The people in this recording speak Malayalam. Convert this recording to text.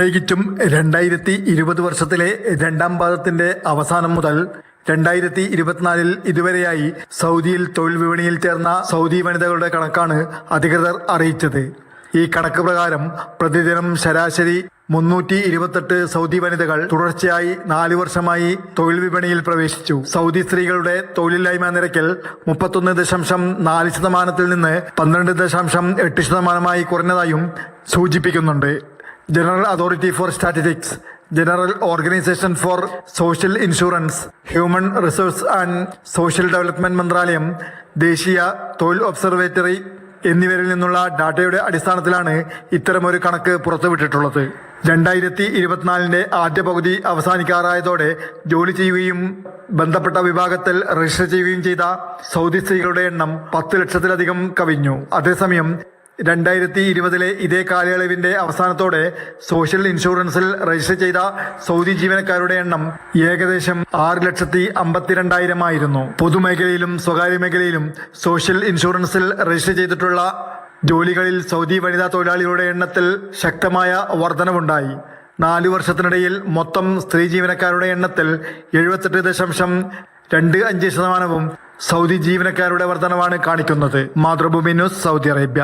പ്രത്യേകിച്ചും രണ്ടായിരത്തി ഇരുപത് വർഷത്തിലെ രണ്ടാം പാദത്തിന്റെ അവസാനം മുതൽ രണ്ടായിരത്തി ഇരുപത്തിനാലിൽ ഇതുവരെയായി സൗദിയിൽ തൊഴിൽ വിപണിയിൽ ചേർന്ന സൗദി വനിതകളുടെ കണക്കാണ് അധികൃതർ അറിയിച്ചത്. ഈ കണക്ക് പ്രകാരം പ്രതിദിനം ശരാശരി മുന്നൂറ്റി ഇരുപത്തെട്ട് സൗദി വനിതകൾ തുടർച്ചയായി നാലു വർഷമായി തൊഴിൽ വിപണിയിൽ പ്രവേശിച്ചു. സൗദി സ്ത്രീകളുടെ തൊഴിലില്ലായ്മ നിരക്കിൽ മുപ്പത്തൊന്ന് ദശാംശം നാല് ശതമാനത്തിൽ നിന്ന് പന്ത്രണ്ട് ദശാംശം എട്ട് ശതമാനമായി കുറഞ്ഞതായും സൂചിപ്പിക്കുന്നുണ്ട്. General authority for statistics general organisation for social insurance human resource and social development മന്ത്രാലയം ദേശീയ തൊഴിൽ ഒബ്സർവേറ്ററി എന്നിവരിൽ നിന്നുള്ള ഡാറ്റയുടെ അടിസ്ഥാനത്തിലാണ് ഇത്തരമൊരു കണക്ക് പുറത്തുവിട്ടിട്ടുള്ളത്. രണ്ടായിരത്തി ഇരുപത്തിനാലിന്റെ ആദ്യ പകുതി അവസാനിക്കാറായതോടെ ജോലി ചെയ്യുകയും ബന്ധപ്പെട്ട വിഭാഗത്തിൽ രജിസ്റ്റർ ചെയ്യുകയും ചെയ്ത സൗദി സ്ത്രീകളുടെ എണ്ണം പത്ത് ലക്ഷത്തിലധികം കവിഞ്ഞു. അതേസമയം രണ്ടായിരത്തി ഇരുപതിലെ ഇതേ കാലയളവിന്റെ അവസാനത്തോടെ സോഷ്യൽ ഇൻഷുറൻസിൽ രജിസ്റ്റർ ചെയ്ത സൗദി ജീവനക്കാരുടെ എണ്ണം ഏകദേശം ആറ് ലക്ഷത്തി അമ്പത്തിരണ്ടായിരം ആയിരുന്നു. പൊതുമേഖലയിലും സ്വകാര്യ മേഖലയിലും സോഷ്യൽ ഇൻഷുറൻസിൽ രജിസ്റ്റർ ചെയ്തിട്ടുള്ള ജോലികളിൽ സൗദി വനിതാ തൊഴിലാളികളുടെ എണ്ണത്തിൽ ശക്തമായ വർധനവുണ്ടായി. നാലു വർഷത്തിനിടയിൽ മൊത്തം സ്ത്രീ ജീവനക്കാരുടെ എണ്ണത്തിൽ എഴുപത്തെട്ട് ദശാംശം രണ്ട് അഞ്ച് ശതമാനവും സൗദി ജീവനക്കാരുടെ വർധനവാണ് കാണിക്കുന്നത്. Mathrubhumi news Saudi Arabia.